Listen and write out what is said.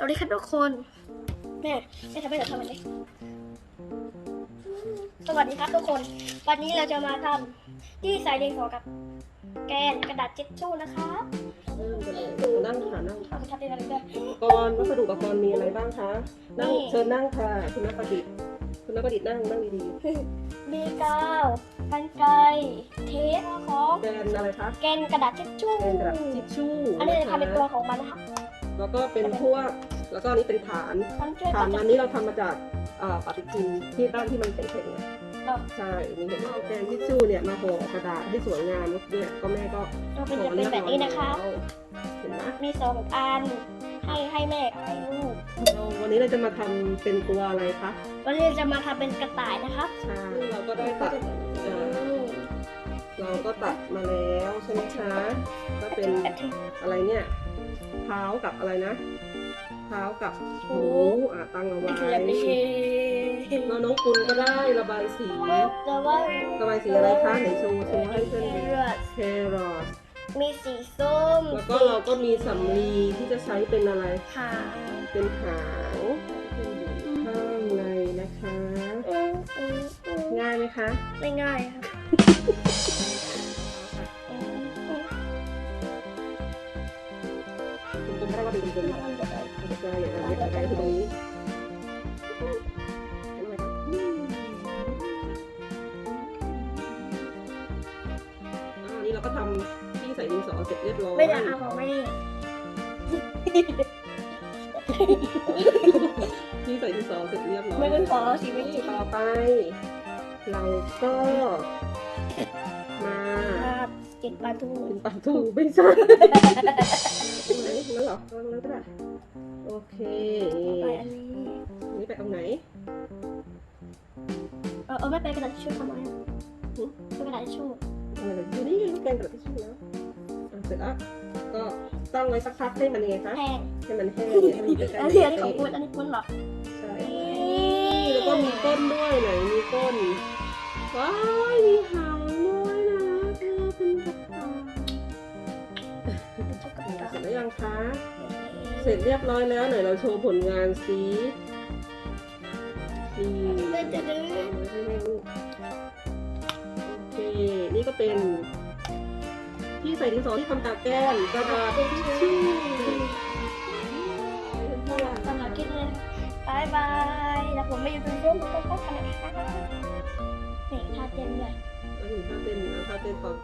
สวัสดีครับทุกคนแม่แม่ทำไมเราทำแบบนี้สวัสดีครับทุกคน วันนี้เราจะมาทำที่ใส่ดินสอกับ แกนกระดาษเจ็ดชู่นะครับเริ่มกันเลยนั่งค่ะนั่งค่ะเราจะทำเป็นอะไรกันอุปกรณ์วัสดุอุปกรณ์มีอะไรบ้างคะนั่งนี่เชิญนั่งค่ะคุณนักประดิษฐ์คุณนักประดิษฐ์นั่งนั่งดีมีกาวกันไกรเทปของๆแกนอะไรคะแกนกระดาษเจ็ดชู่แกนกระดาษทิชชู่อันนี้นะจะคะทำเป็นตัวของมันนะครับ แล้วก็เป็นพวกแล้วก็อันนี้เป็นฐานมันช่วยฐานตัอัดนนี้เราทำมาจากอ่าปฏิทินที่ด้านที่มันแข็งๆเนี่ยเราใช่นี่เห็นไหมเอาแกนทิชชู่เนี่ยมาห่อกระดาษให้สวยงามเนี่ยก็แม่ก็เราเป็นจะเป็นแบบนี้นะครับเห็นไหมมีสองอันให้ให้แม่กับให้ลูกเราวันนี้เราจะมาทำเป็นตัวอะไรคะวันนี้จะมาทำเป็นกระต่ายนะครับใช่เราก็ได้ตัด เอ่อเราก็ตัดมาแล้วใช่ไหมคะก็เป็นอะไรเนี่ยเท้ากับอะไรนะเท้ากับหูอะตั้งเอาไว้แบบนี้แล้วน้องคุณก็ได้ระบายสีแต่ว่าระบายสีอะไรคะไหนโชว์โชว์ให้เพื่อนดูเลือดแครอทมีสีส้ม แล้วก็เราก็มีสำลีที่จะใช้เป็นอะไรขาวเป็นหางข้างในนะคะอืมอืมอืมง่ายไหมคะ ไม่ง่ายครั คุณคุณได้ว่าเป็นคุณคุณใช่อย่างนี้ใกล้ๆคือตรงนี้เห็นไหมคะอืมอ่านี่เราก็ทำที่ใส่ดินสอเสร็จเรียบร้อยไม่ได้เอาของแม่ที่ใส่ดินสอเสร็จเรียบร้อยไม่เป็นขอสีไม่จิตต่อไป เราก็มาครับจิตปลาทูเป็นปลาทูไม่ใช่ตรง ไหนตรงนั้นเหรอตรงนั้นก็ได้โอเคไปอันนี้นี่ไปตรงไหน เออเออไม่เป็นกระดาษทิชชู่ทำไมอะหึเป็นกระดาษทิชชู่เอาเลยอยู่นี่ไงลูกแกงกระดาษทิชชู่แล้วอะเสร็จแล้วก็ตั้งไว้สักพักให้มันยังไงคะแห้งให้มันแห้งเนี่ยให้มันใกล้อันๆนี้อันนี้ของคุณอันนี้คุณเหรอใช่แล้วก็มีก้นด้วยไหนมีก้นว้ายมีห เสร็จแล้วยังคะ เสร็จเรียบร้อยแล้วไหนเราโชว์ผลงานสินี่โอเค นี่ก็เป็น ที่ใส่ดินสอที่ทำตาแก้มกระดาษทิชชู่สำหรับคลิปนี้บายบายแล้วผมไม่อยู่ตรงนู้นก็ก็กันนะคะนี่ท่าเต้นด้วย อันนี้ถ้าเป็นถ้าเป็นตอน